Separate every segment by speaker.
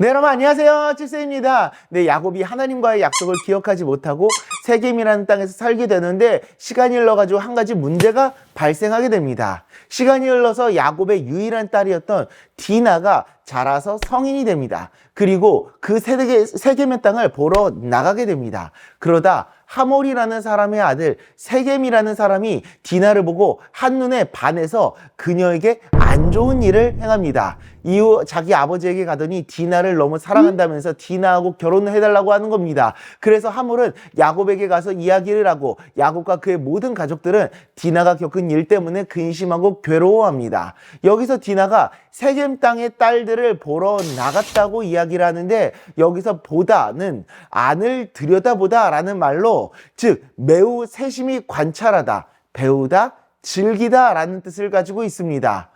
Speaker 1: 네, 여러분 안녕하세요. 칠세입니다. 네, 야곱이 하나님과의 약속을 기억하지 못하고 세겜이라는 땅에서 살게 되는데 시간이 흘러가지고 한 가지 문제가 발생하게 됩니다. 시간이 흘러서 야곱의 유일한 딸이었던 디나가 자라서 성인이 됩니다. 그리고 그 세겜의 땅을 보러 나가게 됩니다. 그러다 하몰이라는 사람의 아들 세겜이라는 사람이 디나를 보고 한눈에 반해서 그녀에게 안 좋은 일을 행합니다. 이후 자기 아버지에게 가더니 디나를 너무 사랑한다면서 디나하고 결혼을 해달라고 하는 겁니다. 그래서 하몰은 야곱에게 가서 이야기를 하고 야곱과 그의 모든 가족들은 디나가 겪은 일 때문에 근심하고 괴로워합니다. 여기서 디나가 세겜 땅의 딸들을 보러 나갔다고 이야기를 하는데 여기서 보다는 안을 들여다보다라는 말로 즉 매우 세심히 관찰하다, 배우다, 즐기다 라는 뜻을 가지고 있습니다.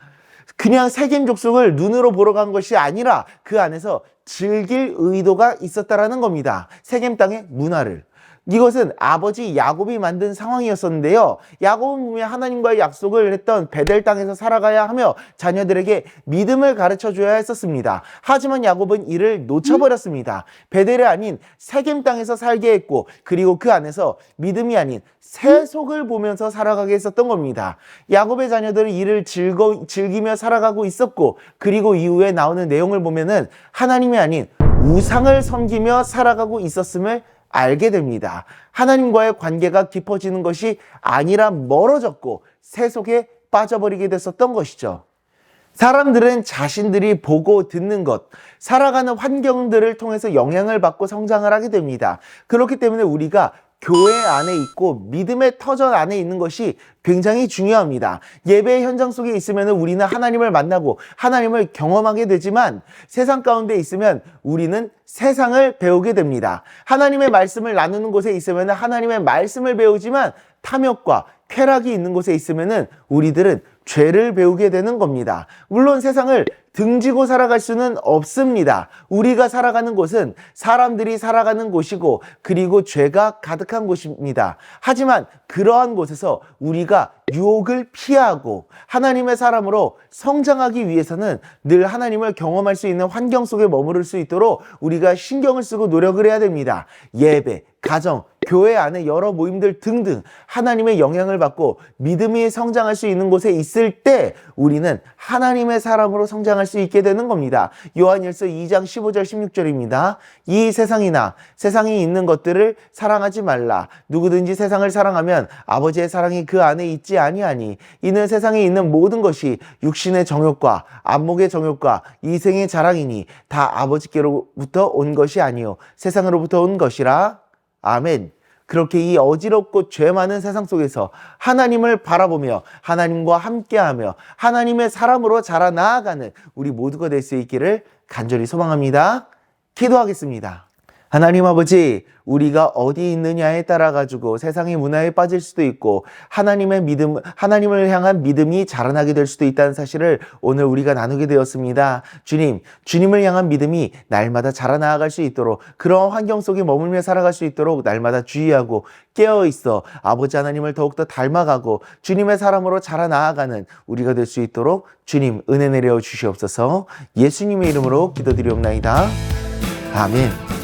Speaker 1: 그냥 세겜 족속을 눈으로 보러 간 것이 아니라 그 안에서 즐길 의도가 있었다라는 겁니다. 세겜 땅의 문화를. 이것은 아버지 야곱이 만든 상황이었었는데요. 야곱은 분명 하나님과의 약속을 했던 베델 땅에서 살아가야 하며 자녀들에게 믿음을 가르쳐 줘야 했었습니다. 하지만 야곱은 이를 놓쳐버렸습니다. 베델이 아닌 세겜 땅에서 살게 했고 그리고 그 안에서 믿음이 아닌 세속을 보면서 살아가게 했었던 겁니다. 야곱의 자녀들은 이를 즐거, 즐기며 살아가고 있었고 그리고 이후에 나오는 내용을 보면은 하나님이 아닌 우상을 섬기며 살아가고 있었음을 알게 됩니다. 하나님과의 관계가 깊어지는 것이 아니라 멀어졌고 세속에 빠져버리게 됐었던 것이죠. 사람들은 자신들이 보고 듣는 것, 살아가는 환경들을 통해서 영향을 받고 성장을 하게 됩니다. 그렇기 때문에 우리가 교회 안에 있고 믿음의 터전 안에 있는 것이 굉장히 중요합니다. 예배의 현장 속에 있으면 우리는 하나님을 만나고 하나님을 경험하게 되지만 세상 가운데 있으면 우리는 세상을 배우게 됩니다. 하나님의 말씀을 나누는 곳에 있으면 하나님의 말씀을 배우지만 탐욕과 쾌락이 있는 곳에 있으면 우리들은 죄를 배우게 되는 겁니다. 물론 세상을 등지고 살아갈 수는 없습니다. 우리가 살아가는 곳은 사람들이 살아가는 곳이고 그리고 죄가 가득한 곳입니다. 하지만 그러한 곳에서 우리가 유혹을 피하고 하나님의 사람으로 성장하기 위해서는 늘 하나님을 경험할 수 있는 환경 속에 머무를 수 있도록 우리가 신경을 쓰고 노력을 해야 됩니다. 예배, 가정, 교회 안에 여러 모임들 등등 하나님의 영향을 받고 믿음이 성장할 수 있는 곳에 있을 때 우리는 하나님의 사람으로 성장할 수 있게 되는 겁니다. 요한일서 2장 15절 16절입니다. 이 세상이나 세상에 있는 것들을 사랑하지 말라. 누구든지 세상을 사랑하면 아버지의 사랑이 그 안에 있지 아니하니 이는 세상에 있는 모든 것이 육신의 정욕과 안목의 정욕과 이생의 자랑이니 다 아버지께로부터 온 것이 아니요 세상으로부터 온 것이라. 아멘. 그렇게 이 어지럽고 죄 많은 세상 속에서 하나님을 바라보며 하나님과 함께하며 하나님의 사람으로 자라 나아가는 우리 모두가 될 수 있기를 간절히 소망합니다. 기도하겠습니다. 하나님 아버지, 우리가 어디 있느냐에 따라 가지고 세상의 문화에 빠질 수도 있고 하나님의 믿음, 하나님을 향한 믿음이 자라나게 될 수도 있다는 사실을 오늘 우리가 나누게 되었습니다. 주님, 주님을 향한 믿음이 날마다 자라나갈 수 있도록 그런 환경 속에 머물며 살아갈 수 있도록 날마다 주의하고 깨어 있어 아버지 하나님을 더욱더 닮아가고 주님의 사람으로 자라나아가는 우리가 될 수 있도록 주님 은혜 내려 주시옵소서 예수님의 이름으로 기도드리옵나이다. 아멘.